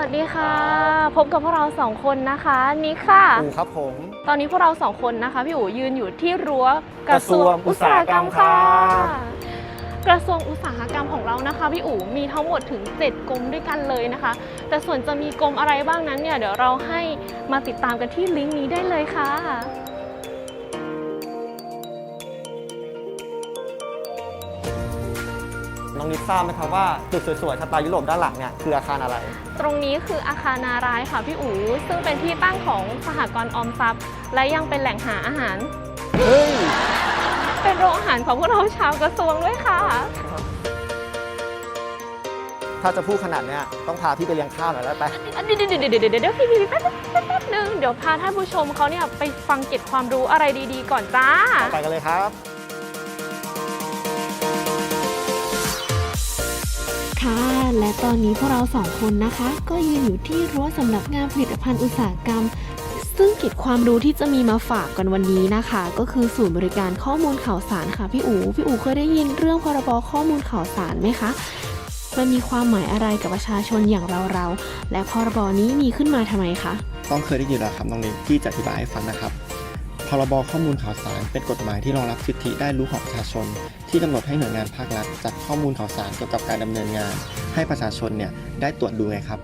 วัสดีค่ะ พบกับพวกเราสองคนนะคะนิกค่ะอูครับผม ตอนนี้พวกเราสองคนนะคะพี่อู๋ยืนอยู่ที่รั้วกระทรวงอุตสาหกรรมครับกระทรวงอุตสาหกรรมของเรานะคะพี่อู๋มีทั้งหมดถึง 7กรมด้วยกันเลยนะคะ แต่ส่วนจะมีกรมอะไรบ้างนั้นเนี่ยเดี๋ยวเราให้มาติดตามกันที่ลิงก์นี้ได้เลยค่ะ น้องนิดทราบไหมครับว่าตึกสวยๆสไตล์ยุโรปด้านหลังเนี่ยคืออาคารอะไร ตรงนี้คืออาคารนารายณ์ค่ะพี่อู๋ซึ่งเป็นที่ตั้งของสหกรณ์ออมทรัพย์ และยังเป็นแหล่งหาอาหาร เฮ้ย เป็นโรงอาหารของพวกเราชาวกระทรวงด้วยค่ะ ถ้าจะพูดขนาดเนี้ยต้องพาพี่ไปเลี้ยงข้าวหน่อยแล้วไป เดี๋ยวเดี๋ยวเดี๋ยวเดี๋ยวเดี๋ยวพี่พี่พี่แป๊บแป๊บแป๊บนึงเดี๋ยวพาท่านผู้ชมเขาเนี่ยไปฟังเก็บความรู้อะไรดีๆ ก่อนจ้า ไปกันเลยครับ ค่ะ และตอนนี้พวกเราสองคนนะคะ ก็ยืนอยู่ที่รั้วสำนักงานผลิตภัณฑ์อุตสาหกรรม ซึ่งกิจความรู้ที่จะมีมาฝากกันวันนี้นะคะ ก็คือศูนย์บริการข้อมูลข่าวสารค่ะพี่อูพี่อูเคยได้ยินเรื่องพรบข้อมูลข่าวสารไหมคะมันมีความหมายอะไรกับประชาชนอย่างเราๆและพรบนี้มีขึ้นมาทำไมคะต้องเคยได้ยินแล้วครับน้องเล็กที่จะอธิบายให้ฟังนะครับ พรบข้อมูลข่าวสารเป็นกฎหมายที่รองรับสิทธิได้รู้ของประชาชน ที่กำหนดให้หน่วยงานภาครัฐจัดข้อมูลข่าวสารเกี่ยวกับการดำเนินงาน ให้ประชาชนเนี่ยได้ตรวจดูไงครับ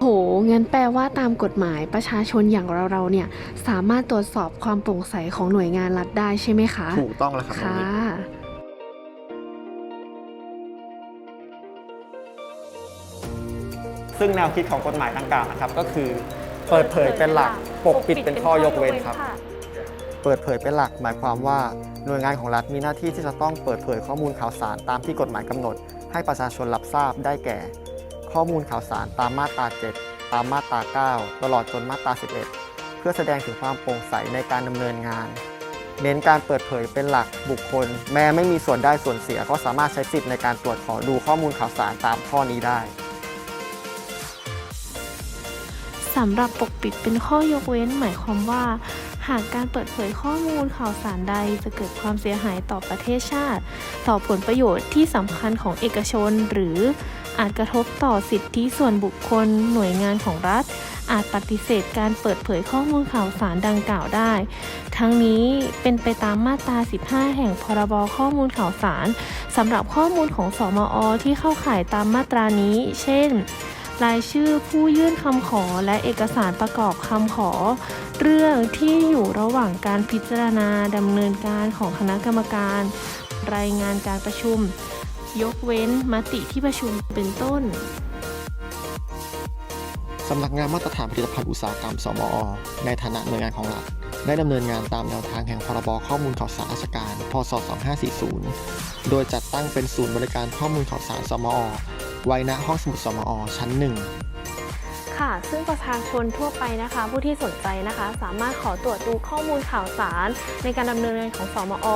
โหงั้นแปลว่าตามกฎหมายประชาชนอย่างเราๆเนี่ยสามารถตรวจสอบความโปร่งใสของหน่วยงานรัฐได้ใช่ไหมคะ ถูกต้องแล้วครับน้องค่ะเล็กซึ่งแนวคิดของกฎหมายดังกล่าวนะครับก็คือ เปิดเผยเป็นหลักปกปิดเป็นข้อยกเว้นครับ เปิดเผยเป็นหลัก หมายความว่าหน่วยงานของรัฐมีหน้าที่ที่จะต้องเปิดเผยข้อมูลข่าวสารตามที่กฎหมายกำหนด ให้ประชาชนรับทราบได้แก่ ข้อมูลข่าวสารตามมาตรา 7 ตามมาตรา 9 ตลอดจนมาตรา 11 เพื่อแสดงถึงความโปร่งใสในการดำเนินงาน เน้นการเปิดเผยเป็นหลักบุคคล แม้ไม่มีส่วนได้ส่วนเสียก็สามารถใช้สิทธิ์ในการตรวจขอดูข้อมูลข่าวสารตามข้อนี้ได้สำหรับปกปิดเป็นข้อยกเว้นหมายความว่า หากการเปิดเผยข้อมูลข่าวสารใดจะเกิดความเสียหายต่อประเทศชาติ ต่อผลประโยชน์ที่สำคัญของเอกชน หรืออาจกระทบต่อสิทธิส่วนบุคคล หน่วยงานของรัฐ อาจปฏิเสธการเปิดเผยข้อมูลข่าวสารดังกล่าวได้ ทั้งนี้เป็นไปตามมาตรา 15 แห่งพรบข้อมูลข่าวสารสำหรับข้อมูลของสมอที่เข้าข่ายตามมาตรานี้ เช่น รายชื่อผู้ยื่นคำขอและเอกสารประกอบคำขอ เรื่องที่อยู่ระหว่างการพิจารณาดำเนินการของคณะกรรมการ รายงานการประชุม ยกเว้นมติที่ประชุมเป็นต้นสำนักงานมาตรฐานผลิตภัณฑ์อุตสาหกรรม สมอ ในฐานะหน่วยงานของรัฐได้ดำเนินงานตามแนวทางแห่งพรบข้อมูลข่าวสารราชการ พศ 2540 โดยจัดตั้งเป็นศูนย์บริการข้อมูลข่าวสาร สมอ ไว้ณห้องสมุดสมอชั้นหนึ่งค่ะ ซึ่งประชาชนทั่วไปนะคะ ผู้ที่สนใจนะคะ สามารถขอตรวจดูข้อมูลข่าวสาร ในการดำเนินงานของสมอ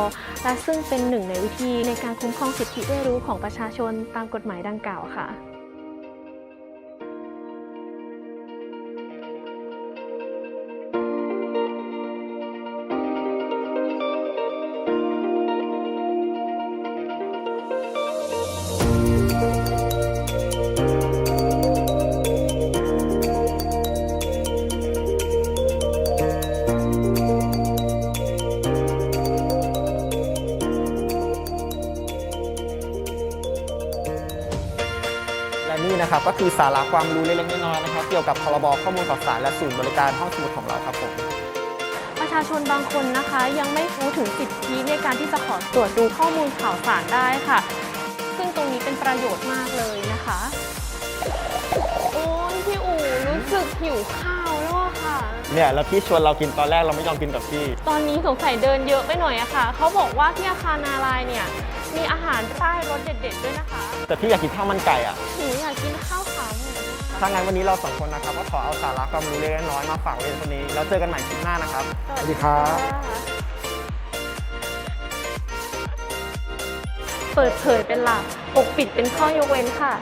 และซึ่งเป็นหนึ่งในวิธีในการคุ้มครองสิทธิได้รู้ของประชาชนตามกฎหมายดังกล่าวค่ะ และนี่นะครับก็คือสาระความรู้เล็กๆน้อยๆนะครับ เกี่ยวกับพรบข้อมูลข่าวสารและศูนย์บริการห้องสมุดของเราครับผมประชาชนบางคนนะคะ ยังไม่รู้ถึงสิทธิในการที่จะขอตรวจดูข้อมูลข่าวสารได้ค่ะ ซึ่งตรงนี้เป็นประโยชน์มากเลยนะคะ โอ้ยพี่อู๋รู้สึกหิวข้าวแล้วอะค่ะ เนี่ยแล้วพี่ชวนเรากินตอนแรกเราไม่ยอมกินกับพี่ ตอนนี้สงสัยเดินเยอะไปหน่อยอะค่ะ เขาบอกว่าที่อาคารนารายณ์เนี่ยมีอาหารใต้รสเด็ดๆด้วยนะคะ แต่พี่อยากกินข้าวมันไก่อะ หนูอยากกินข้าวขาหมูถ้างั้นวันนี้เราสองคนนะครับก็ขอเอาสาระความรู้เล็กๆน้อยๆมาฝากไว้ในวันนี้ แล้วเจอกันใหม่คลิปหน้านะครับ สวัสดีครับเปิดเผยเป็นหลักปกปิดเป็นข้อยกเว้นค่ะ